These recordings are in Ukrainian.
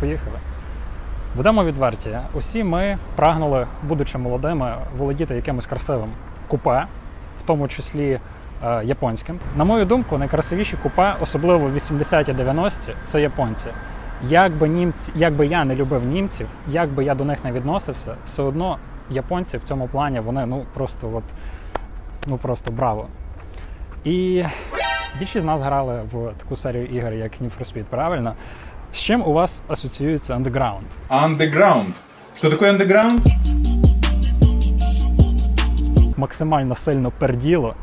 Поїхали. Будемо відверті. Усі ми прагнули, будучи молодими, володіти якимось красивим купе, в тому числі е, японським. На мою думку, найкрасивіші купе, особливо в 80-ті 90-ті, це японці. Як би, німці, як я не любив німців, як би я до них не відносився, все одно японці в цьому плані вони ну просто от, ну просто браво. І більшість з нас грали в таку серію ігор, як Need for Speed, правильно? З чим у вас асоціюється андеграунд? Underground. Что такое underground? Максимально сильно перділо,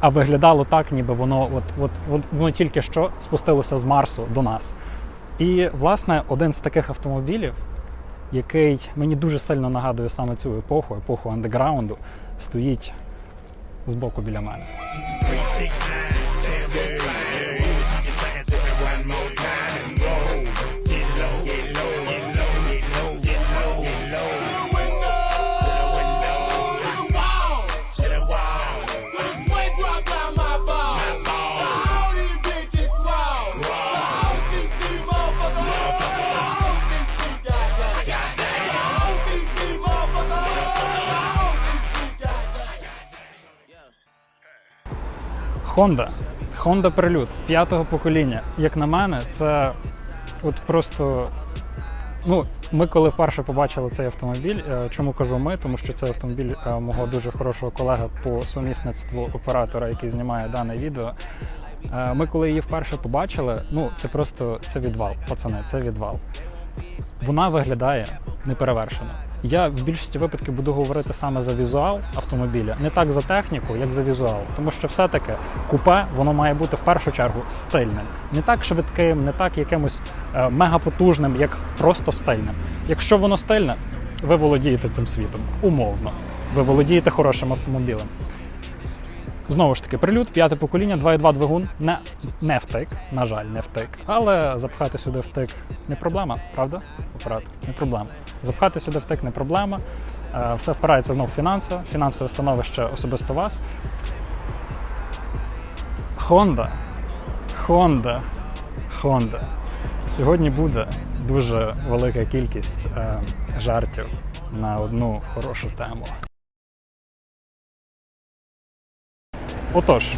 а виглядало так, ніби воно от, от, от воно тільки що спустилося з Марсу до нас. І, власне, один з таких автомобілів, який мені дуже сильно нагадує саме цю епоху, епоху андеграунду, стоїть збоку біля мене. Honda. Honda Prelude п'ятого покоління. Як на мене, це от просто. Ну, ми коли вперше побачили цей автомобіль, е, чому кажу ми, тому що це автомобіль е, мого дуже хорошого колеги по сумісництву оператора, який знімає дане відео. Е, Ми коли її вперше побачили, ну це просто це відвал, пацани, це відвал. Вона виглядає неперевершено. Я в більшості випадків буду говорити саме за візуал автомобіля, не так за техніку, як за візуал. Тому що все-таки купе воно має бути в першу чергу стильним, не так швидким, не так якимось е, мегапотужним, як просто стильним. Якщо воно стильне, ви володієте цим світом, умовно. Ви володієте хорошим автомобілем. Знову ж таки, прилюд, п'яте покоління, 2.2 двигун, не, не втик, на жаль, не втик. Але запхати сюди втик не проблема, правда? Оператор, не проблема. Запхати сюди втик не проблема. Е, Все впирається знов в фінанси, фінансове становище особисто вас. Honda. Honda. Honda. Сьогодні буде дуже велика кількість е, жартів на одну хорошу тему. Отож,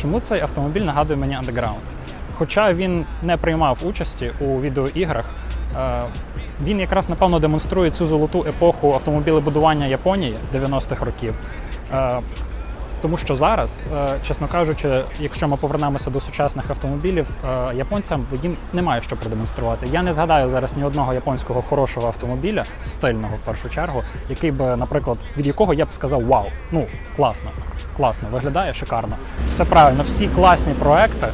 чому цей автомобіль нагадує мені Underground? Хоча він не приймав участі у відеоіграх, е, він якраз напевно демонструє цю золоту епоху автомобілебудування Японії 90-х років. Тому що зараз, е, чесно кажучи, якщо ми повернемося до сучасних автомобілів, е, японцям їм немає що продемонструвати. Я не згадаю зараз ні одного японського хорошого автомобіля, стильного в першу чергу, який би, наприклад, від якого я б сказав Вау, ну класно, класно, виглядає шикарно. Все правильно, всі класні проекти.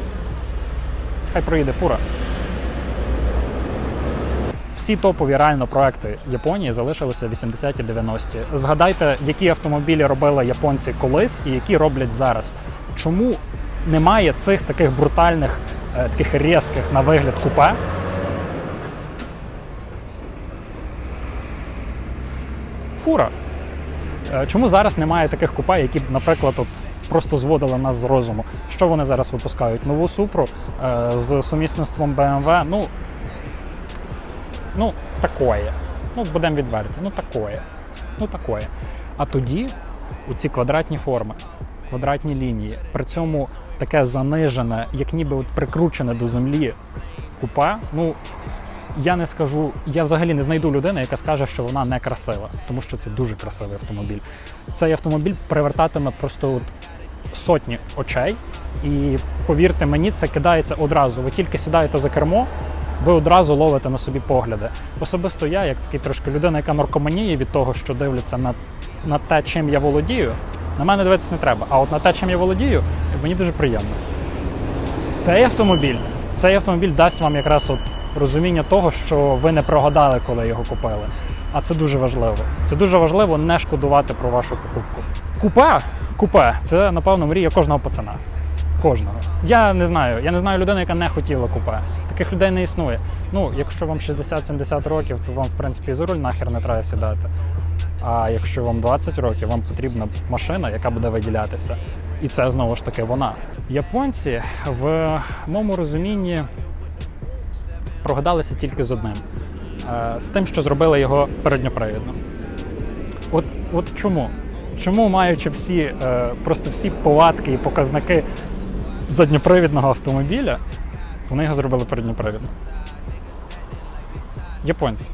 Хай проїде фура. Всі топові реально проекти Японії залишилися 80-ті 90-ті. Згадайте, які автомобілі робили японці колись і які роблять зараз. Чому немає цих таких брутальних, е, таких різких на вигляд купе? Фура. Е, Чому зараз немає таких купе, які наприклад, от просто зводили нас з розуму? Що вони зараз випускають? Нову супру е, з сумісництвом BMW? Ну, ну, такое. Ну, будемо відверті, ну такое. Ну такое. А тоді у ці квадратні форми, квадратні лінії, при цьому таке занижене, як ніби от прикручене до землі купе, ну. Я не скажу, я взагалі не знайду людини, яка скаже, що вона не красива, тому що це дуже красивий автомобіль. Цей автомобіль привертатиме просто от сотні очей, і повірте мені, це кидається одразу. Ви тільки сідаєте за кермо, ви одразу ловите на собі погляди. Особисто я, як такий трошки людина, яка наркоманіє від того, що дивляться на, на те, чим я володію, на мене дивитися не треба. А от на те, чим я володію, мені дуже приємно. Цей автомобіль, цей автомобіль дасть вам якраз от розуміння того, що ви не прогадали, коли його купили. А це дуже важливо. Це дуже важливо не шкодувати про вашу покупку. Купе, купе це напевно мрія кожного пацана. Кожного. Я не знаю. Я не знаю людини, яка не хотіла купе. Таких людей не існує. Ну, якщо вам 60-70 років, то вам, в принципі, і за руль нахер не треба сідати. А якщо вам 20 років, вам потрібна машина, яка буде виділятися. І це знову ж таки вона. Японці в моєму розумінні прогадалися тільки з одним: е, з тим, що зробили його передньопривідно. От, от чому? Чому, маючи всі, е, просто всі повадки і показники задньопривідного автомобіля, вони його зробили передньопривідно? Японці.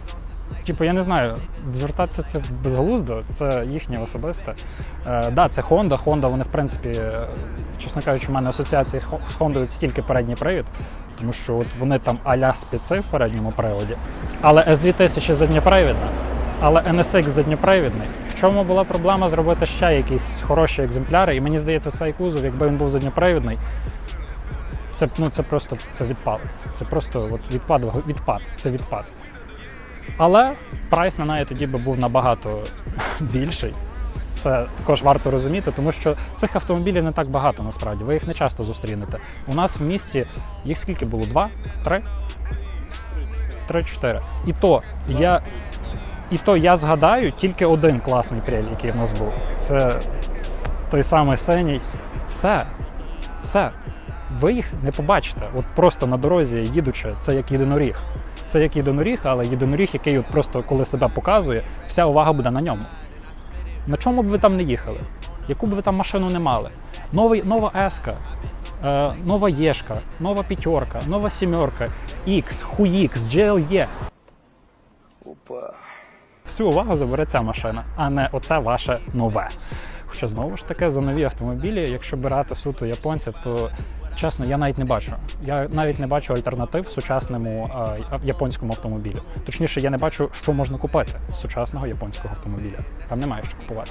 Типу, я не знаю, звертатися це безглуздо, це їхнє особисте. Е, да, це Honda. Honda, вони, в принципі, е, чесно кажучи, в мене асоціації з Honda тільки передній привід, тому що от вони там а-ля спіци в передньому приводі. Але S2000 задньопривідна, але NSX задньопривідний. В чому була проблема зробити ще якісь хороші екземпляри? І мені здається, цей кузов, якби він був задньопривідний, це, ну, це просто це відпад. Це просто от відпад, відпад. Це відпад. Але прайс на неї тоді би був набагато більший. Це також варто розуміти, тому що цих автомобілів не так багато насправді. Ви їх не часто зустрінете. У нас в місті їх скільки було? Два? Три? Три-чотири. І то я. І то я згадаю тільки один класний трель, який в нас був. Це той самий синій. Все. Все. Ви їх не побачите. От просто на дорозі їдучи, це як єдиноріг. Це як єдиноріг, але єдиноріг, який от просто коли себе показує, вся увага буде на ньому. На чому б ви там не їхали? Яку б ви там машину не мали? Новий, нова Еска, е, нова Єшка, нова п'ятерка, нова сімерка, X, Хуїкс, GLE. Опа. Всю увагу забере ця машина, а не оце ваше нове. Хоча знову ж таки за нові автомобілі, якщо брати суто японців, то чесно, я навіть не бачу. Я навіть не бачу альтернатив сучасному е, японському автомобілю. Точніше, я не бачу, що можна купити з сучасного японського автомобіля. Там немає що купувати.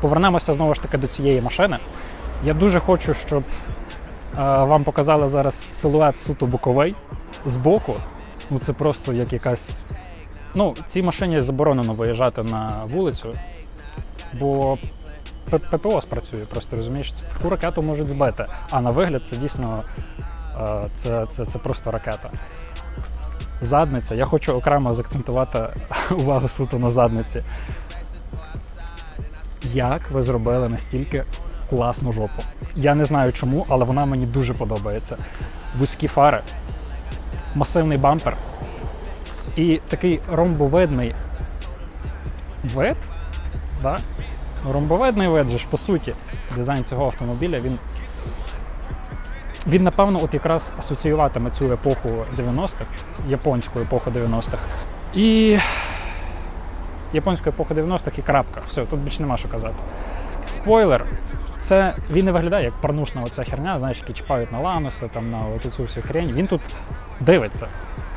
Повернемося знову ж таки до цієї машини. Я дуже хочу, щоб е, вам показали зараз силует суто боковий збоку. Ну це просто як якась Ну, цій машині заборонено виїжджати на вулицю, бо ППО спрацює, просто розумієш, таку ракету можуть збити. А на вигляд це дійсно е, це, це, це просто ракета. Задниця. Я хочу окремо заакцентувати увагу суто на задниці. Як ви зробили настільки класну жопу? Я не знаю чому, але вона мені дуже подобається. Вузькі фари, масивний бампер, і такий ромбовидний вид, да? ромбовидний вид же ж, по суті, дизайн цього автомобіля, він, він напевно, от якраз асоціюватиме цю епоху 90-х, японську епоху 90-х. І японську епоху 90-х і крапка. Все, тут більше нема що казати. Спойлер. Це він не виглядає як порнушна оця херня, знаєш, які чіпають на лануси, там на цю всю хрень. Він тут дивиться.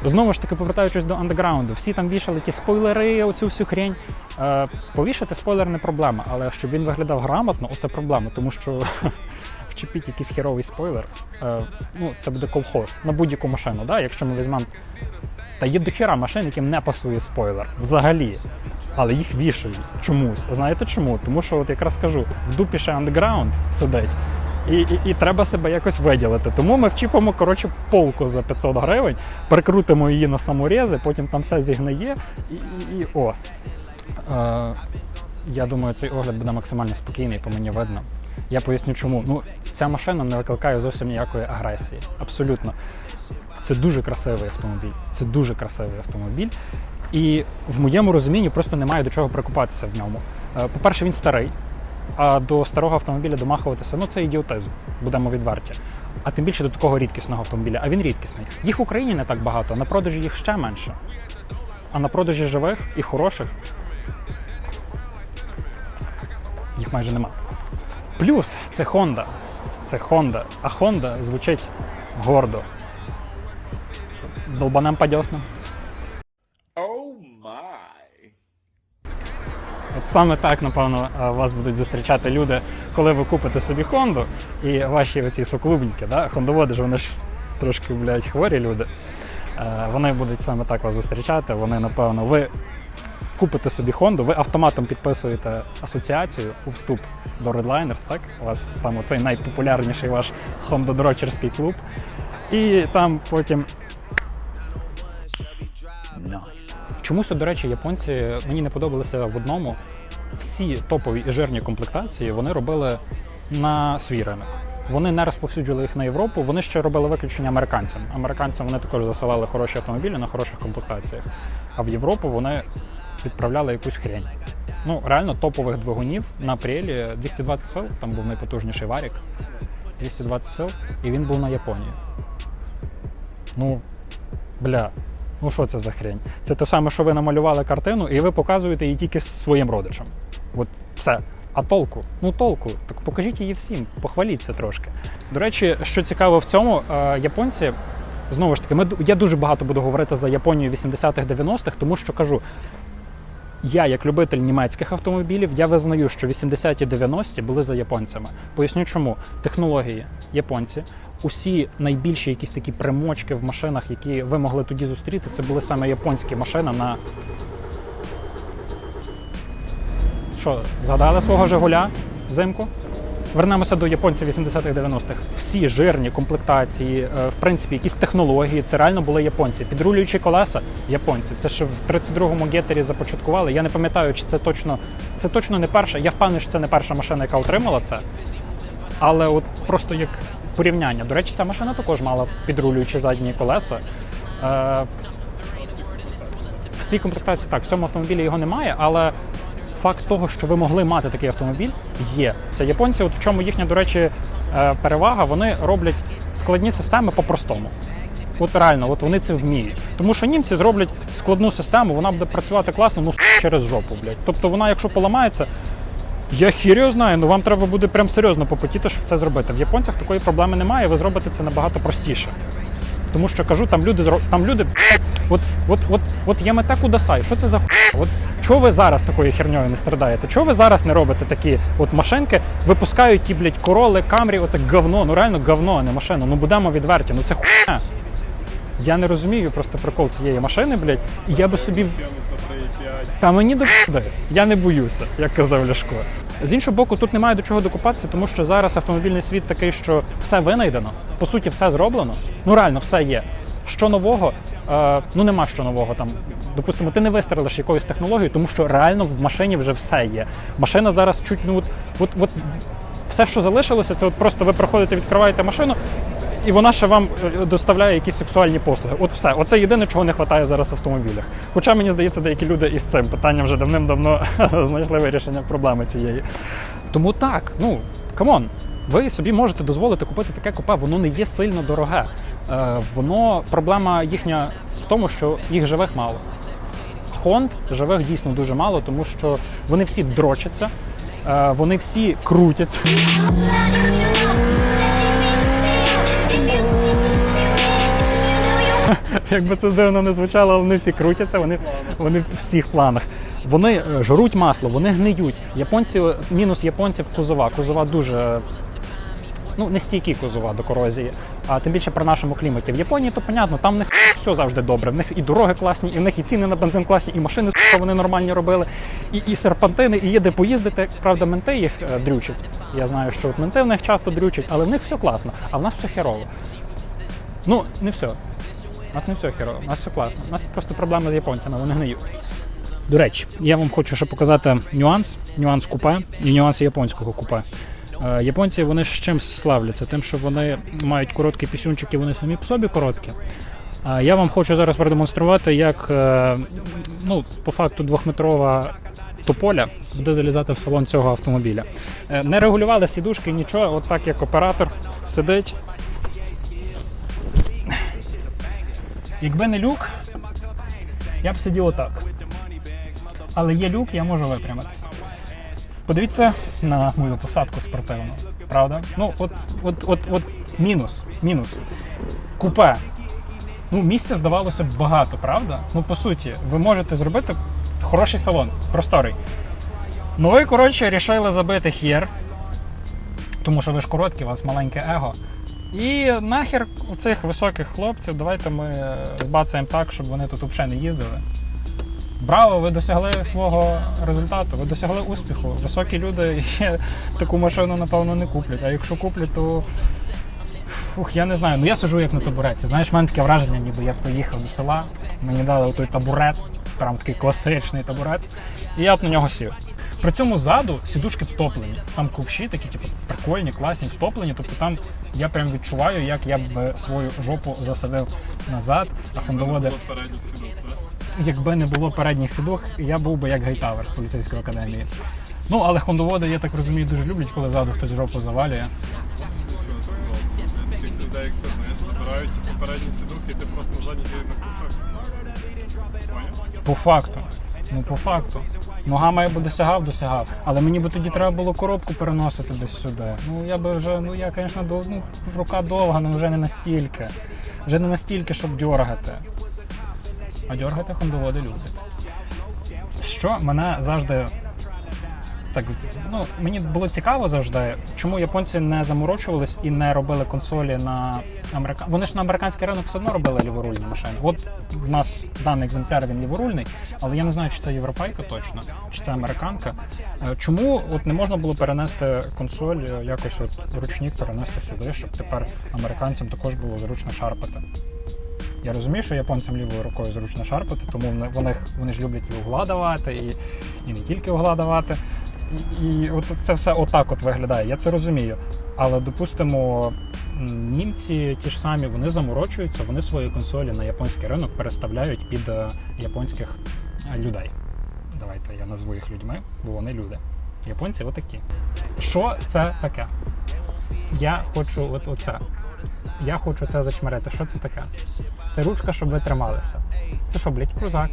Знову ж таки, повертаючись до андеграунду, всі там вішали ті спойлери, оцю всю хрень. Е, повішати спойлер не проблема, але щоб він виглядав грамотно, оце проблема, тому що вчепіть якийсь херовий спойлер, е, ну, це буде колхоз на будь-яку машину. Да? Якщо ми візьмемо. Та є дохіра машин, яким не пасує спойлер взагалі. Але їх вішають чомусь. Знаєте чому? Тому що, от якраз кажу, в дупі ще андеграунд сидить. І, і, і треба себе якось виділити. Тому ми вчіпимо коротше, полку за 500 гривень, прикрутимо її на саморези, потім там все зігниє і, і, і о. Е, я думаю, цей огляд буде максимально спокійний, по мені видно. Я поясню чому. Ну, ця машина не викликає зовсім ніякої агресії. Абсолютно. Це дуже красивий автомобіль. Це дуже красивий автомобіль. І в моєму розумінні просто немає до чого прикупатися в ньому. Е, По-перше, він старий, а до старого автомобіля домахуватися ну це ідіотизм, будемо відверті. А тим більше до такого рідкісного автомобіля. А він рідкісний. Їх в Україні не так багато, на продажі їх ще менше. А на продажі живих і хороших їх майже нема. Плюс це Honda. Це Honda. А Honda звучить гордо. Долбанем по дьоснам. От саме так, напевно, е, вас будуть зустрічати люди, коли ви купите собі Хонду і ваші оці соклубники, да? хондоводи ж вони ж трошки, блядь, хворі люди. Е, Вони будуть саме так вас зустрічати. Вони, напевно, ви купите собі Хонду, ви автоматом підписуєте асоціацію у вступ до Redliners, так? У вас там оцей найпопулярніший ваш хондодрочерський клуб. І там потім Чомусь, до речі, японці мені не подобалися в одному. Всі топові і жирні комплектації вони робили на свій ринок. вони не розповсюджували їх на Європу. Вони ще робили виключення американцям. Американцям вони також засилали хороші автомобілі на хороших комплектаціях. А в Європу вони відправляли якусь хрень. Ну, реально топових двигунів на апрелі 220 сил, там був найпотужніший варік. 220 сил, і він був на Японії. Ну, бля, ну що це за хрень? Це те саме, що ви намалювали картину, і ви показуєте її тільки своїм родичам. От все. А толку? Ну толку. Так покажіть її всім, похваліться трошки. До речі, що цікаво в цьому, е, японці. Знову ж таки, ми, я дуже багато буду говорити за Японію 80-х, 90-х, тому що кажу, я, як любитель німецьких автомобілів, я визнаю, що 80-ті 90-ті були за японцями. Поясню чому. Технології японці, усі найбільші якісь такі примочки в машинах, які ви могли тоді зустріти, це були саме японські машини на. Що, згадали свого Жигуля взимку? Вернемося до японців 80-х 90-х. Всі жирні комплектації, е, в принципі, якісь технології, це реально були японці. Підрулюючі колеса японці. Це ще в 32-му гетері започаткували. Я не пам'ятаю, чи це точно це точно не перша. Я впевнений, що це не перша машина, яка отримала це. Але от просто як порівняння. До речі, ця машина також мала підрулюючі задні колеса. Е, в цій комплектації так, в цьому автомобілі його немає, але факт того, що ви могли мати такий автомобіль, є. Це японці, от в чому їхня, до речі, е, перевага, вони роблять складні системи по-простому. От реально, от вони це вміють. Тому що німці зроблять складну систему, вона буде працювати класно, ну через жопу, блядь. Тобто вона, якщо поламається, я хір його знаю, ну вам треба буде прям серйозно попотіти, щоб це зробити. В японцях такої проблеми немає, ви зробите це набагато простіше. Тому що кажу, там люди там люди. От, от, от, от Ямете Кудасай, що це за? От чого ви зараз такою херньою не страдаєте? Чого ви зараз не робите такі от машинки? Випускають ті, блядь, короли, камрі, оце говно, ну реально говно, а не машина. Ну будемо відверті, ну це хуйня. Я не розумію просто прикол цієї машини, блядь, і я би собі. Та мені до я не боюся, як казав Ляшко. З іншого боку, тут немає до чого докупатися, тому що зараз автомобільний світ такий, що все винайдено, по суті, все зроблено. Ну реально, все є. Що нового? Е, ну нема що нового там. Допустимо, ти не вистрелиш якоюсь технологією, тому що реально в машині вже все є. Машина зараз чуть ну от, от, от все, що залишилося, це от просто ви проходите, відкриваєте машину, і вона ще вам е, доставляє якісь сексуальні послуги. От все. Оце єдине, чого не вистачає зараз в автомобілях. Хоча мені здається, деякі люди із цим питанням вже давним-давно знайшли вирішення проблеми цієї. Тому так, ну камон, ви собі можете дозволити купити таке купе, воно не є сильно дороге. Е, воно проблема їхня в тому, що їх живих мало. Хонд живих дійсно дуже мало, тому що вони всі дрочаться, е, вони всі крутяться. Якби це дивно не звучало, але вони всі крутяться, вони, вони в всіх планах. Вони е, жруть масло, вони гниють. Японці, мінус японців кузова. Кузова дуже ну, не стійкі кузова до корозії, а тим більше при нашому кліматі. В Японії то понятно, там в них все завжди добре. В них і дороги класні, і в них і ціни на бензин класні, і машини вони нормальні робили, і, і серпантини, і є де поїздити. Правда, менти їх е, дрючать. Я знаю, що от менти в них часто дрючать, але в них все класно, а в нас все херово. Ну, не все. У нас не все херово, у нас все класно. У нас просто проблеми з японцями, вони гниють. До речі, я вам хочу ще показати нюанс, нюанс купе і нюанс японського купе. Е, Японці вони ж чим славляться? Тим, що вони мають короткі пісюнчики, вони самі по собі короткі. Я вам хочу зараз продемонструвати, як е, ну, по факту двохметрова тополя буде залізати в салон цього автомобіля. Е, Не регулювали сідушки, нічого, от так як оператор сидить. Якби не люк, я б сидів отак. Але є люк, я можу випрямитися. Подивіться на мою посадку спортивну, правда? Ну, от, от, от, от мінус. Мінус. Купе. Ну, місця здавалося б багато, правда? Ну, по суті, ви можете зробити хороший салон, просторий. Ну, ви, коротше, рішили забити хір, тому що ви ж короткі, у вас маленьке его. І нахер у цих високих хлопців давайте ми е, збацаємо так, щоб вони тут взагалі не їздили. Браво, ви досягли свого результату, ви досягли успіху. Високі люди таку машину, напевно, не куплять. А якщо куплять, то Фух, я не знаю. Ну я сижу як на табуреті. Знаєш, в мене таке враження, ніби я приїхав до села, мені дали той табурет, прям такий класичний табурет, і я б на нього сів. При цьому ззаду сідушки втоплені. Там ковші такі, типу, прикольні, класні, втоплені. Тобто там я прям відчуваю, як я б свою жопу засадив назад, а хондоводи. Якби не було передніх сідок, я був би як гайтавер з поліцейської академії. Ну, але хондоводи, я так розумію, дуже люблять, коли ззаду хтось жопу завалює. Тих людей, як це знаєш, попередні сідухи, ти просто задні на кушах. По факту. Ну, по факту. Ногами я би досягав, досягав. Але мені би тоді треба було коробку переносити десь сюди. Ну я би вже, ну я, звісно, ну, рука довга, але вже не настільки. Вже не настільки, щоб дьоргати. А дьоргати хондоводи люблять. Що мене завжди. Так, ну, мені було цікаво завжди, чому японці не заморочувались і не робили консолі на америка... Вони ж на американський ринок все одно робили ліворульні машини. От в нас даний екземпляр він ліворульний, але я не знаю, чи це європейка точно, чи це американка. Е, Чому от не можна було перенести консоль е, якось от ручник перенести сюди, щоб тепер американцям також було зручно шарпати? Я розумію, що японцям лівою рукою зручно шарпати, тому вони, вони, ж люблять і угла давати, і, і не тільки угла давати. І, і от це все отак от виглядає. Я це розумію. Але допустимо, німці ті ж самі, вони заморочуються, вони свої консолі на японський ринок переставляють під е, японських е, людей. Давайте я назву їх людьми, бо вони люди. Японці отакі. Що це таке? Я хочу от оце. Я хочу це зачмирити. Що це таке? Це ручка, щоб ви трималися. Це що, блядь, крузак?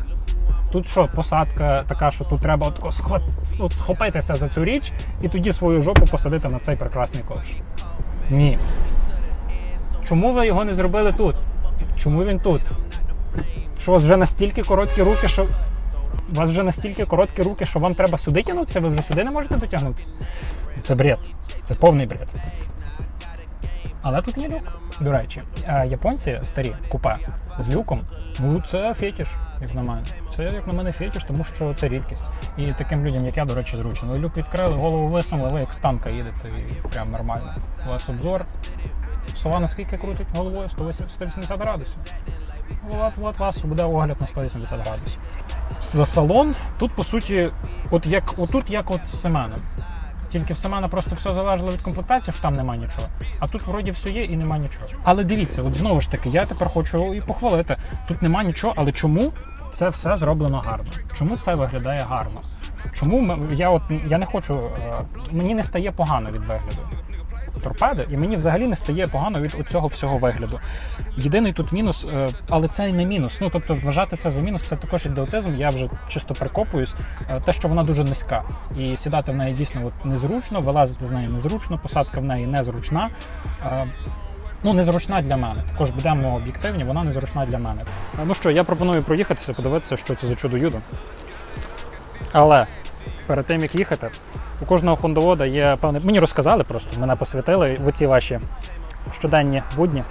Тут що, посадка така, що тут треба отко схват... от схопитися за цю річ і тоді свою жопу посадити на цей прекрасний ковш. Ні. Чому ви його не зробили тут? Чому він тут? Що у вас вже настільки короткі руки, що. У вас вже настільки короткі руки, що вам треба сюди тягнутися, ви вже сюди не можете дотягнутися. Це бред. Це повний бред. Але тут є люк. До речі, е, японці старі купе з люком, ну це фетіш, як на мене. Це як на мене фетіш, тому що це рідкість. І таким людям, як я, до речі, зручно. Ви люк відкрили, голову висунули, ви як з танка їдете і прям нормально. У вас обзор. Сова наскільки крутить головою? 180 180 градусів. От, от вас буде огляд на 180 градусів. За салон тут, по суті, от як отут, як от з Семеном. Тільки в Самана просто все залежало від комплектації, що там немає нічого. А тут вроді все є і нема нічого. Але дивіться, от знову ж таки, я тепер хочу і похвалити. Тут нема нічого, але чому це все зроблено гарно? Чому це виглядає гарно? Чому я от я не хочу, е, мені не стає погано від вигляду торпеди, і мені взагалі не стає погано від цього всього вигляду. Єдиний тут мінус, е, але це не мінус. Ну тобто, вважати це за мінус, це також ідіотизм. Я вже чисто прикопуюсь. Е, Те, що вона дуже низька, і сідати в неї дійсно от незручно, вилазити з неї незручно, посадка в неї незручна. Е, Ну, незручна для мене. Також будемо об'єктивні, вона незручна для мене. Ну що, я пропоную проїхатися, подивитися, що це за чудо юдо. Але перед тим як їхати, у кожного хондовода є певний. Мені розказали просто, мене посвятили в ці ваші щоденні будні.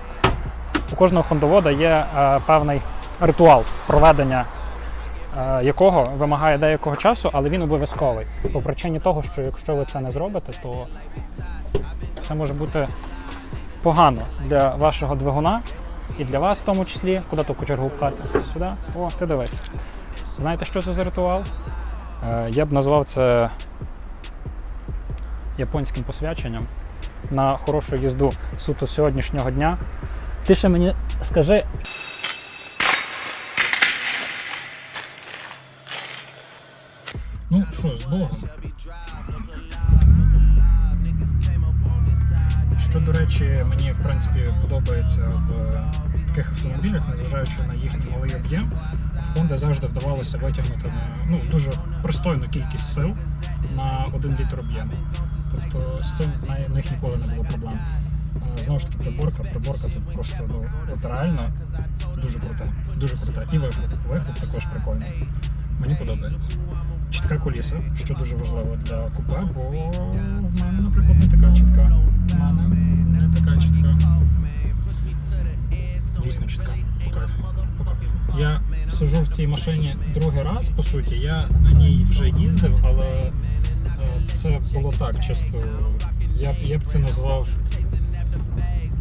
У кожного хондовода є е, певний ритуал проведення, е, якого вимагає деякого часу, але він обов'язковий. По причині того, що якщо ви це не зробите, то це може бути погано для вашого двигуна і для вас в тому числі. Куди ту кочергу пхати? Сюди? О, ти дивись. Знаєте, що це за ритуал? Е, Я б назвав це японським посвяченням на хорошу їзду суто сьогоднішнього дня. Ти ще мені скажи. Ну що, з Богом. Що, до речі, мені в принципі подобається в таких автомобілях, незважаючи на їхній малий об'єм, Honda завжди вдавалося витягнути ну, дуже пристойну кількість сил на один літр об'єму. Тобто з цим на них ніколи не було проблем. Е, Знову ж таки, приборка, приборка тут просто ну, от реально дуже крута. Дуже крута. І вихлоп. Вихлоп також прикольний. Мені подобається. Чітка коліса, що дуже важливо для купе, бо в мене, наприклад, не така чітка. В мене не така чітка. Дійсно чітка. Я сижу в цій машині другий раз, по суті. Я на ній вже їздив, але це було так, чисто. Я б, я б це назвав.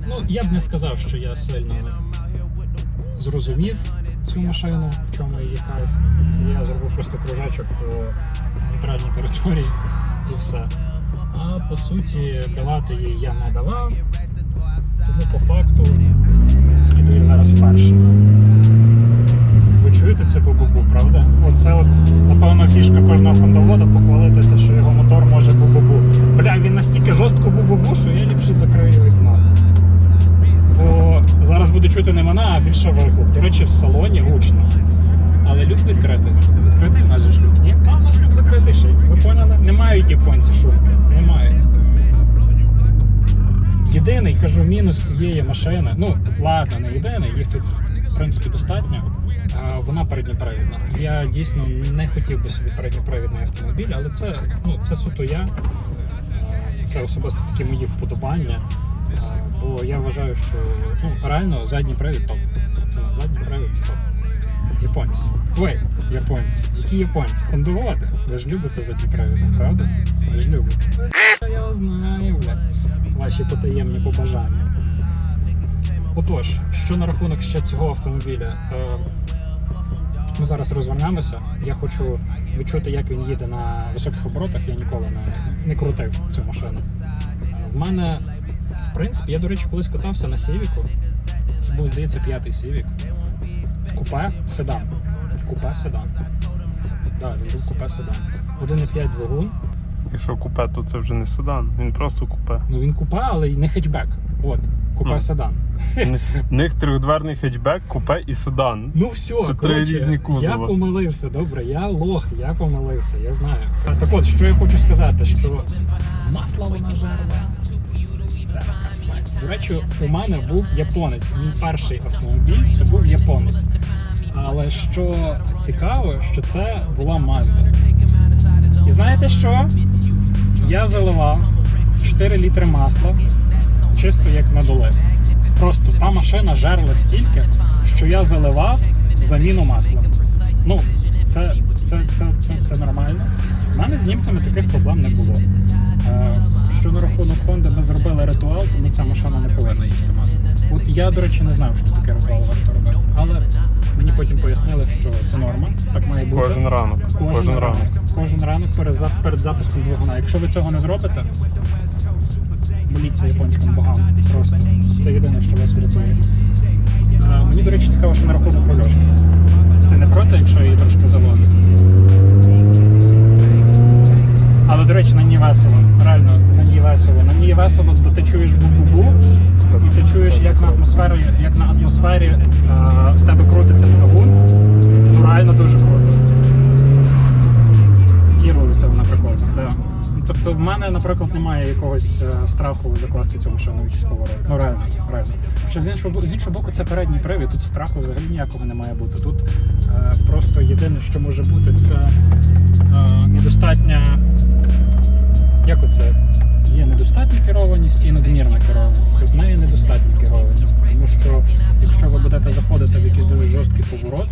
Ну, я б не сказав, що я сильно зрозумів цю машину, в чому її кайф. Я зробив просто кружечок по нейтральній території і все. А по суті, давати їй я не давав. Тому по факту іду я зараз вперше. Ви чуєте це бу-бу-бу, правда? Оце от, напевно, фішка кожного хондовода похвалитися, що його мотор настільки жорстко бу-бу-бу, що я ліпше закрию вікно. Бо зараз буду чути не мене, а більше вихлоп. До речі, в салоні гучно. Але люк відкритий. Відкритий у нас же ж люк. Ні, а у нас люк закритий ще. Ви поняли? Не мають японці шумки. Не мають. Єдиний, кажу, мінус цієї машини. Ну, ладно, не єдиний, їх тут, в принципі, достатньо. А вона передньопривідна. Я дійсно не хотів би собі передньопривідний автомобіль, але це, ну, це суто я. Це особисто такі мої вподобання. Бо я вважаю, що ну, реально задній привід топ. Це не задній привід, це топ. Японці. Ой, японці. Які японці? Хондоводи. Ви ж любите задні привіди, правда? Ви ж любите. Я знаю, блядь. Ваші потаємні побажання. Отож, що на рахунок ще цього автомобіля? Ми зараз розвернемося. Я хочу відчути, як він їде на високих оборотах. Я ніколи не, не крутив цю машину. В мене, в принципі, я, до речі, колись катався на Сівіку. Це був, здається, п'ятий Сівік. Купе седан. Купе седан. Так, він був купе седан. 1,5 двигун. Якщо купе, то це вже не седан, він просто купе. Ну він купе, але й не хетчбек. От, купе Ну. седан. В них трьохдверний хетчбек, купе і седан. Ну все, Це три коротше, різні кузова. Я помилився, добре, я лох, я помилився, я знаю. А, Так от, що я хочу сказати, що масло вона жерла. Це капець. До речі, у мене був японець. Мій перший автомобіль це був японець. Але що цікаво, що це була Mazda. І знаєте що? Я заливав 4 літри масла, чисто як на долив. Просто та машина жерла стільки, що я заливав заміну масла. Ну, це, це, це, це, це нормально. У мене з німцями таких проблем не було. Е, що на рахунок Honda ми зробили ритуал, тому ця машина не повинна їсти масло. От я, до речі, не знав, що таке ритуал варто робити. Але мені потім пояснили, що це норма, так має бути. Кожен ранок. Кожен, Кожен ранок. ранок. Кожен ранок перед, перед запуском двигуна. Якщо ви цього не зробите, моліться японським богам. Просто це єдине, що вас врятує. Е, Мені, до речі, цікаво, що на рахунок рульошки. Ти не проти, якщо її трошки заложу? Але, до речі, на ній весело. Реально, на ній весело. На ній весело, бо ти чуєш бу-бу-бу, і ти чуєш, як на атмосфері, як на атмосфері е, в тебе крутиться двигун. Ну реально дуже круто. І рулиться вона прикольно. Да. Тобто в мене, наприклад, немає якогось е, страху закласти цю машину в якийсь поворот. Ну реально, реально. Хоча з іншого, з іншого боку, це передній привід, тут страху взагалі ніякого не має бути. Тут е, просто єдине, що може бути, це е, недостатня. Як оце? Є недостатня керованість і надмірна керованість. В неї недостатня керованість. Тому що якщо ви будете заходити в якийсь дуже жорсткий поворот,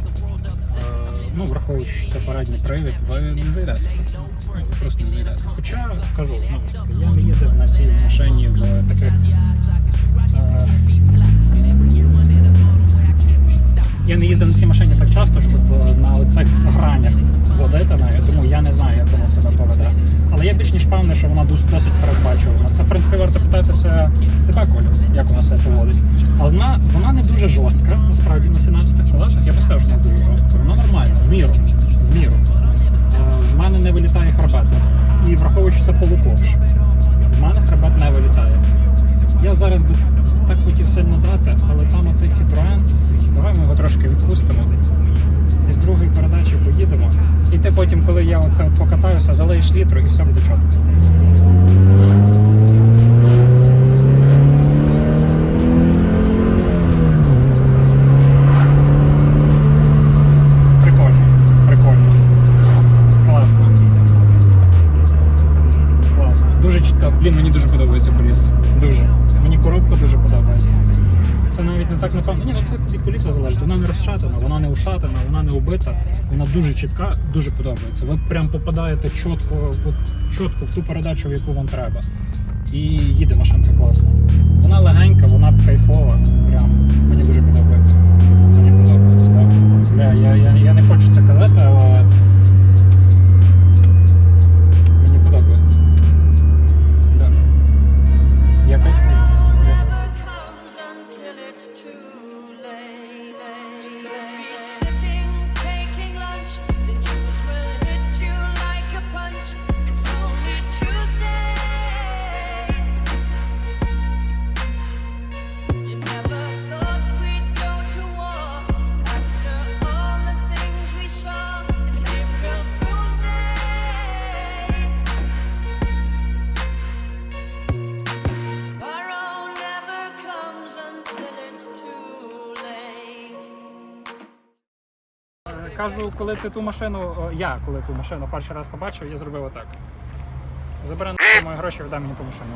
ну, враховуючи, що це парадний привід, ви не зайдете. Ви просто не зайдете. Хоча кажу, ну, я їздив на цій машині в таких. е, я не їздив на цій машині так часто, щоб е, на цих гранях водити нею, тому я не знаю, як вона себе поведе. Але я більш ніж певний, що вона досить передбачувана. Це, в принципі, варто питатися тебе, Коля, як вона себе поводить. Але вона, вона не дуже жорстка, насправді, на 17 колесах. Я би сказав, що вона дуже жорстка. Вона нормальна, в міру. В міру. Е, В мене не вилітає хребет. І враховуючи це полуковш, в мене хребет не вилітає. Я зараз би так хотів сильно дати, але там оцей Citroen, давай ми його трошки відпустимо. І з другої передачі поїдемо. І ти потім, коли я оце от покатаюся, залиєш літру і все буде чітко. Блін, мені так напевно. Ні, ну це від коліса залежить. Вона не розшатана, вона не ушатана, вона не убита, вона дуже чітка, дуже подобається. Ви прям попадаєте чітко, чітко в ту передачу, в яку вам треба. І їде машинка класна. Вона легенька, вона кайфова. Прям мені дуже подобається. Мені подобається, так. Я, я, я, я не хочу це казати, але. кажу, коли ти ту машину, я коли ту машину перший раз побачив, я зробив отак. Забирай мої гроші, віддай мені ту машину.